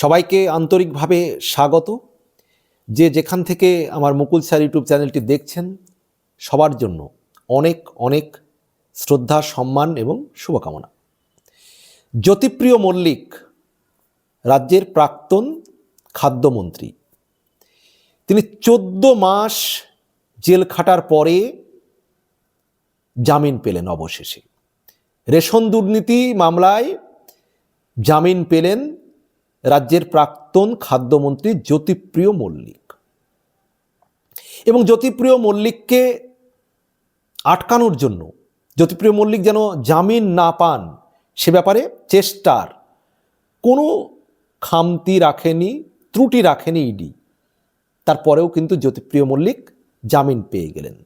সবাইকে আন্তরিকভাবে স্বাগত। যে যেখান থেকে আমার মুকুল স্যার ইউটিউব চ্যানেলটি দেখছেন, সবার জন্য অনেক অনেক শ্রদ্ধা, সম্মান এবং শুভকামনা। জ্যোতিপ্রিয় মল্লিক, রাজ্যের প্রাক্তন খাদ্যমন্ত্রী, তিনি চোদ্দ মাস জেল খাটার পরে জামিন পেলেন অবশেষে। রেশন দুর্নীতি মামলায় জামিন পেলেন রাজ্যের প্রাক্তন খাদ্যমন্ত্রী জ্যোতিপ্রিয় মল্লিক। এবং জ্যোতিপ্রিয় মল্লিককে আটকানোর জন্য, জ্যোতিপ্রিয় মল্লিক যেন জামিন না পান, সে ব্যাপারে চেষ্টার কোনো খামতি রাখেনি, ত্রুটি রাখেনি ইডি। তারপরেও কিন্তু জ্যোতিপ্রিয় মল্লিক জামিন পেয়ে গেলেন।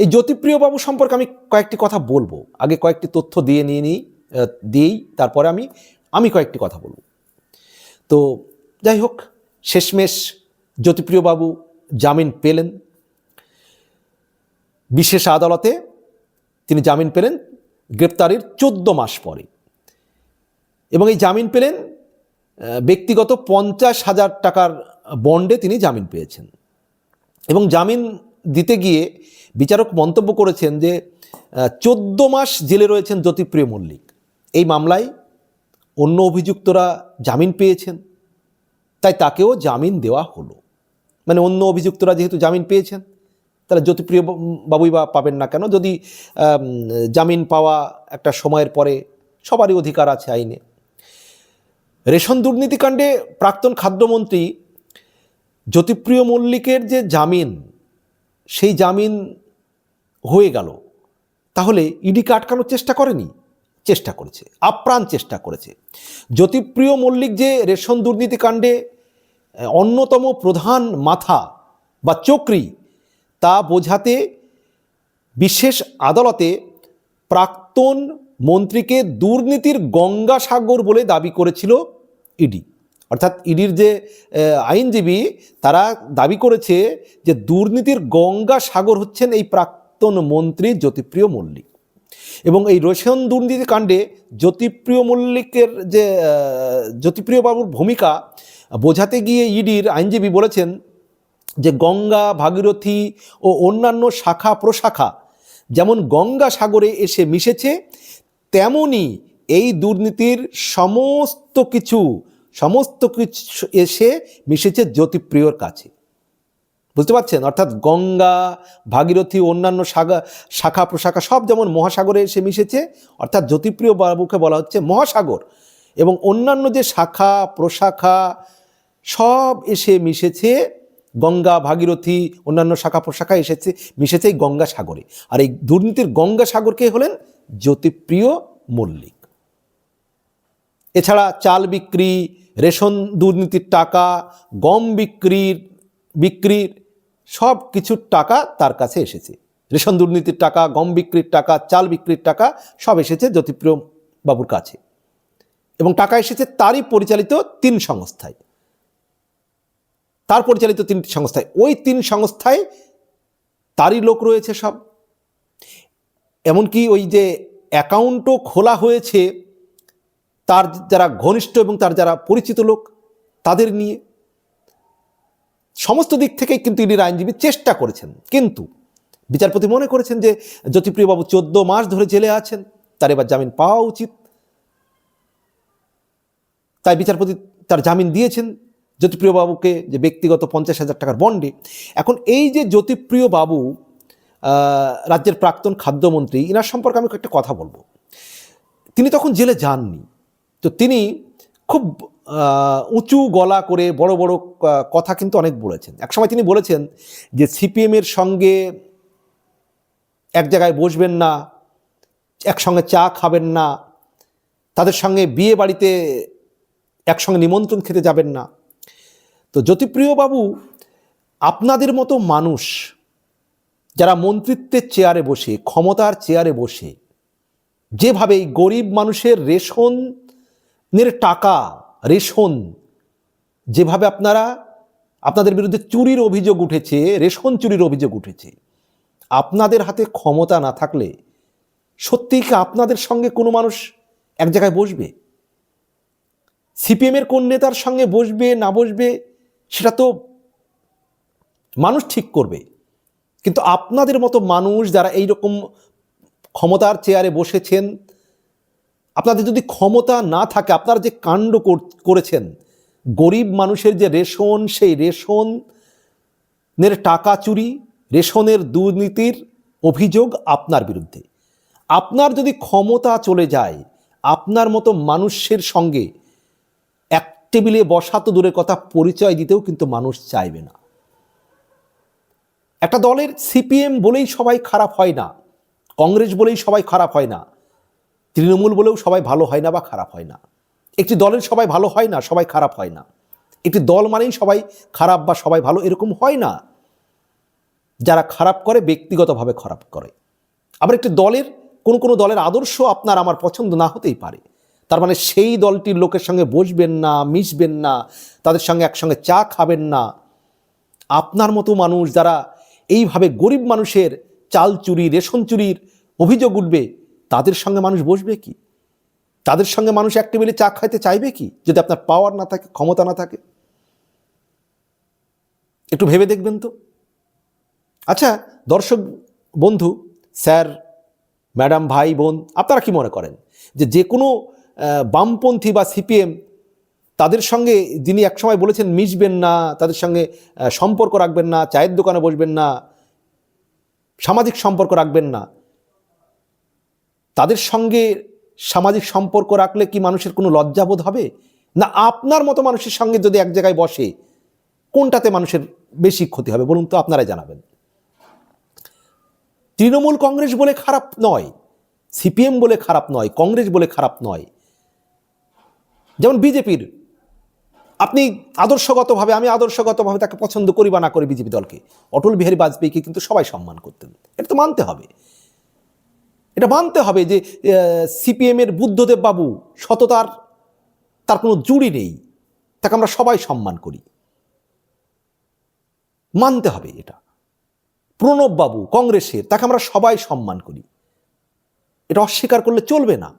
এই জ্যোতিপ্রিয় বাবু সম্পর্কে আমি কয়েকটি কথা বলব। আগে কয়েকটি তথ্য দিয়ে নিয়ে নিই দিয়েই তারপরে আমি আমি কয়েকটি কথা বলব। তো যাই হোক, শেষমেশ জ্যোতিপ্রিয় বাবু জামিন পেলেন। বিশেষ আদালতে তিনি জামিন পেলেন গ্রেপ্তারির চোদ্দ মাস পরে। এবং এই জামিন পেলেন ব্যক্তিগত পঞ্চাশ হাজার টাকার বন্ডে তিনি জামিন পেয়েছেন। এবং জামিন দিতে গিয়ে বিচারক মন্তব্য করেছেন যে চোদ্দ মাস জেলে রয়েছেন জ্যোতিপ্রিয় মল্লিক। এই মামলায় অন্য অভিযুক্তরা জামিন পেয়েছেন। তাই তাকেও জামিন দেওয়া হলো। মানে অন্য অভিযুক্তরা যেহেতু জামিন পেয়েছেন, তাহলে জ্যোতিপ্রিয় বাবুই বা পাবেন না কেন? যদি জামিন পাওয়া একটা সময়ের পরে সবারই অধিকার আছে আইনে। রেশন দুর্নীতিকাণ্ডে প্রাক্তন খাদ্যমন্ত্রী জ্যোতিপ্রিয় মল্লিকের যে জামিন, সেই জামিন হয়ে গেল। তাহলে ইডিকে আটকানোর চেষ্টা করেনি? চেষ্টা করেছে, আপ্রাণ চেষ্টা করেছে। জ্যোতিপ্রিয় মল্লিক যে রেশন দুর্নীতিকাণ্ডে অন্যতম প্রধান মাথা বা চক্রী, তা বোঝাতে বিশেষ আদালতে প্রাক্তন মন্ত্রীকে দুর্নীতির গঙ্গাসাগর বলে দাবি করেছিল ইডি। অর্থাৎ ইডির যে আইনজীবী, তারা দাবি করেছে যে দুর্নীতির গঙ্গাসাগর হচ্ছেন এই প্রাক্তন মন্ত্রী জ্যোতিপ্রিয় মল্লিক। এবং এই রেশন দুর্নীতি কাণ্ডে জ্যোতিপ্রিয় মল্লিকের যে জ্যোতিপ্রিয় বাবুর ভূমিকা, বোঝাতে গিয়ে ইডির আইনজীবী বলেছেন যে গঙ্গা, ভাগীরথী ও অন্যান্য শাখা প্রশাখা যেমন গঙ্গা সাগরে এসে মিশেছে, তেমনি এই দুর্নীতির সমস্ত কিছু সমস্ত কিছু এসে মিশেছে জ্যোতিপ্রিয়র কাছে। বুঝতে পারছেন? অর্থাৎ গঙ্গা, ভাগীরথী, অন্যান্য শাখা শাখা প্রশাখা সব যেমন মহাসাগরে এসে মিশেছে, অর্থাৎ জ্যোতিপ্রিয় বাবুকে বলা হচ্ছে মহাসাগর। এবং অন্যান্য যে শাখা, প্রশাখা সব এসে মিশেছে, গঙ্গা, ভাগীরথী, অন্যান্য শাখা, প্রশাখা এসেছে, মিশেছে এই গঙ্গা সাগরে। আর এই দুর্নীতির গঙ্গা সাগরকে হলেন? জ্যোতিপ্রিয় মল্লিক। এছাড়া চাল বিক্রি, রেশন দুর্নীতির টাকা, গম বিক্রির বিক্রির সব কিছুর টাকা তার কাছে এসেছে। রেশন দুর্নীতির টাকা, গম বিক্রির টাকা, চাল বিক্রির টাকা সব এসেছে জ্যোতিপ্রিয় বাবুর কাছে। এবং টাকা এসেছে তারই পরিচালিত তিন সংস্থায়। তার পরিচালিত তিনটি সংস্থায়। ওই তিন সংস্থায় তারই লোক রয়েছে সব। এমনকি ওই যে অ্যাকাউন্টও খোলা হয়েছে, তার যারা ঘনিষ্ঠ এবং তার যারা পরিচিত লোক, তাদের নিয়ে সমস্ত দিক থেকেই কিন্তু ইডির আইনজীবী চেষ্টা করেছেন। কিন্তু বিচারপতি মনে করেছেন যে জ্যোতিপ্রিয়বাবু চোদ্দ মাস ধরে জেলে আছেন, তার এবার জামিন পাওয়া উচিত। তাই বিচারপতি তার জামিন দিয়েছেন জ্যোতিপ্রিয় বাবুকে যে ব্যক্তিগত পঞ্চাশ হাজার টাকার বন্ডে। এখন এই যে জ্যোতিপ্রিয় বাবু রাজ্যের প্রাক্তন খাদ্যমন্ত্রী, ইনার সম্পর্কে আমি একটা কথা বলব। তিনি তখন জেলে যাননি। তো তিনি খুব উঁচু গলা করে বড় বড় কথা কিন্তু অনেক বলেছেন। একসময় তিনি বলেছেন যে, সিপিএমের সঙ্গে এক জায়গায় বসবেন না, একসঙ্গে চা খাবেন না, তাদের সঙ্গে বিয়ে বাড়িতে একসঙ্গে নিমন্ত্রণ খেতে যাবেন না। তো জ্যোতিপ্রিয় বাবু আপনাদের মতো মানুষ যারা মন্ত্রিত্বের চেয়ারে বসে, ক্ষমতার চেয়ারে বসে, যেভাবে গরিব মানুষের রেশনের টাকা রেশন। যেভাবে আপনারা আপনাদের বিরুদ্ধে চুরির অভিযোগ উঠেছে, রেশন চুরির অভিযোগ উঠেছে, আপনাদের হাতে ক্ষমতা না থাকলে সত্যিই কি আপনাদের সঙ্গে কোনো মানুষ এক জায়গায় বসবে? সিপিএমের কোন নেতার সঙ্গে বসবে, না বসবে, সেটা তো মানুষ ঠিক করবে। কিন্তু আপনাদের মতো মানুষ যারা এই রকম ক্ষমতার চেয়ারে বসেছেন আপনাদের যদি ক্ষমতা না থাকে, আপনারা যে কাণ্ড করেছেন, গরিব মানুষের যে রেশন, সেই রেশনের টাকা চুরি, রেশনের দুর্নীতির অভিযোগ আপনার বিরুদ্ধে। আপনার যদি ক্ষমতা চলে যায়, আপনার মতো মানুষের সঙ্গে এক টেবিলে বসা তো দূরের কথা, পরিচয় দিতেও কিন্তু মানুষ চাইবে না। একটা দলের সিপিএম বলেই সবাই খারাপ হয় না, কংগ্রেস বলেই সবাই খারাপ হয় না তৃণমূল বলেও সবাই ভালো হয় না বা খারাপ হয় না। একটি দলের সবাই ভালো হয় না, সবাই খারাপ হয় না। একটি দল মানেই সবাই খারাপ বা সবাই ভালো এরকম হয় না। যারা খারাপ করে ব্যক্তিগতভাবে খারাপ করে। আবার একটি দলের, কোন কোনো দলের আদর্শ আপনার আমার পছন্দ না হতেই পারে। তার মানে সেই দলটির লোকের সঙ্গে বসবেন না, মিশবেন না, তাদের সঙ্গে একসঙ্গে চা খাবেন না। আপনার মতো মানুষ যারা এইভাবে গরিব মানুষের চাল চুরি, রেশন চুরির অভিযোগ উঠবে তাদের সঙ্গে মানুষ বসবে কি? তাদের সঙ্গে মানুষ এক টেবিলে চা খাইতে চাইবে কি? যদি আপনার পাওয়ার না থাকে, ক্ষমতা না থাকে? একটু ভেবে দেখবেন তো। আচ্ছা দর্শক বন্ধু, স্যার, ম্যাডাম, ভাই, বোন, আপনারা কি মনে করেন যে যে কোনো বামপন্থী বা সিপিএম তাদের সঙ্গে যিনি একসময় বলেছেন মিশবেন না, তাদের সঙ্গে সম্পর্ক রাখবেন না, চায়ের দোকানে বসবেন না, সামাজিক সম্পর্ক রাখবেন না তাদের সঙ্গে সামাজিক সম্পর্ক রাখলে কি মানুষের কোনো লজ্জাবোধ হবে? না আপনার মতো মানুষের সঙ্গে যদি এক জায়গায় বসে, কোনটাতে মানুষের বেশি ক্ষতি হবে বলুন তো আপনারাই জানাবেন। তৃণমূল কংগ্রেস বলে খারাপ নয়, সিপিএম বলে খারাপ নয়, কংগ্রেস বলে খারাপ নয়। যেমন বিজেপির, আপনি আদর্শগতভাবে, আমি আদর্শগতভাবে তাকে পছন্দ করি বা না করি বিজেপি দলকে, অটল বিহারী বাজপেয়ীকে কিন্তু সবাই সম্মান করতেন, এটা তো মানতে হবে। এটা মানতে হবে যে সিপিএমের বুদ্ধদেব বাবু সততার তার কোনো জুড়ি নেই। তাকে আমরা সবাই সম্মান করি। মানতে হবে এটা। প্রণব বাবু কংগ্রেসের, তাকে আমরা সবাই সম্মান করি। এটা অস্বীকার করলে চলবে না।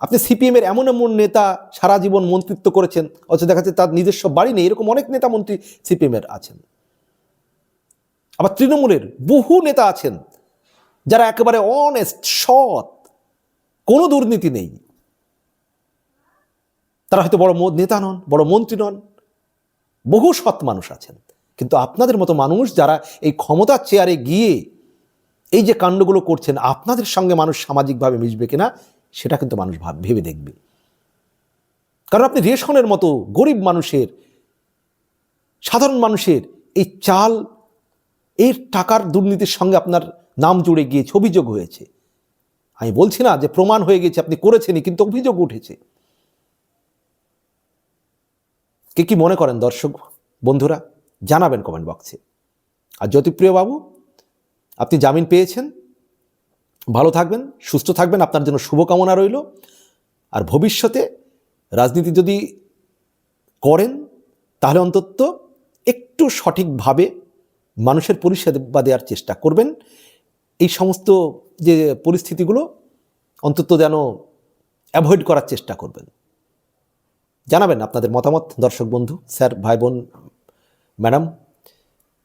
আপনি সিপিএমের এমন এমন নেতা সারা জীবন মন্ত্রিত্ব করেছেন, অথচ দেখা যাচ্ছে তার নিজস্ব বাড়ি নেই, এরকম অনেক নেতা মন্ত্রী সিপিএমের আছেন। আবার তৃণমূলের বহু নেতা আছেন যারা একেবারে অনেস্ট সৎ, কোনো দুর্নীতি নেই। তারা হয়তো বড় নেতা নন, বড় মন্ত্রী নন, বহু সৎ মানুষ আছেন। কিন্তু আপনাদের মতো মানুষ যারা এই ক্ষমতার চেয়ারে গিয়ে এই যে কাণ্ডগুলো করছেন, আপনাদের সঙ্গে মানুষ সামাজিকভাবে মিশবে কিনা, সেটা কিন্তু মানুষ ভাব ভেবে দেখবে। কারণ আপনি রেশনের মতো গরিব মানুষের, সাধারণ মানুষের এই চাল, এর টাকার দুর্নীতির সঙ্গে আপনার নাম জুড়ে গিয়ে অভিযোগ হয়েছে। আমি বলছি না যে প্রমাণ হয়ে গেছে, আপনি করেছেনই, কিন্তু অভিযোগ উঠেছে। কে কি মনে করেন দর্শক বন্ধুরা? জানাবেন কমেন্ট বক্সে আর জ্যোতিপ্রিয় বাবু, আপনি জামিন পেয়েছেন। ভালো থাকবেন, সুস্থ থাকবেন, আপনার জন্য শুভকামনা রইল। আর ভবিষ্যতে রাজনীতি যদি করেন, তাহলে অন্তত একটু সঠিকভাবে মানুষের পরিষেবা দেওয়ার চেষ্টা করবেন। এই সমস্ত যে পরিস্থিতিগুলো অন্তত যেন অ্যাভয়েড করার চেষ্টা করবেন। জানাবেন আপনাদের মতামত, দর্শক বন্ধু, স্যার, ভাই, বোন, ম্যাডাম।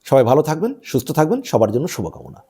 সবাই ভালো থাকবেন, সুস্থ থাকবেন, সবার জন্য শুভকামনা।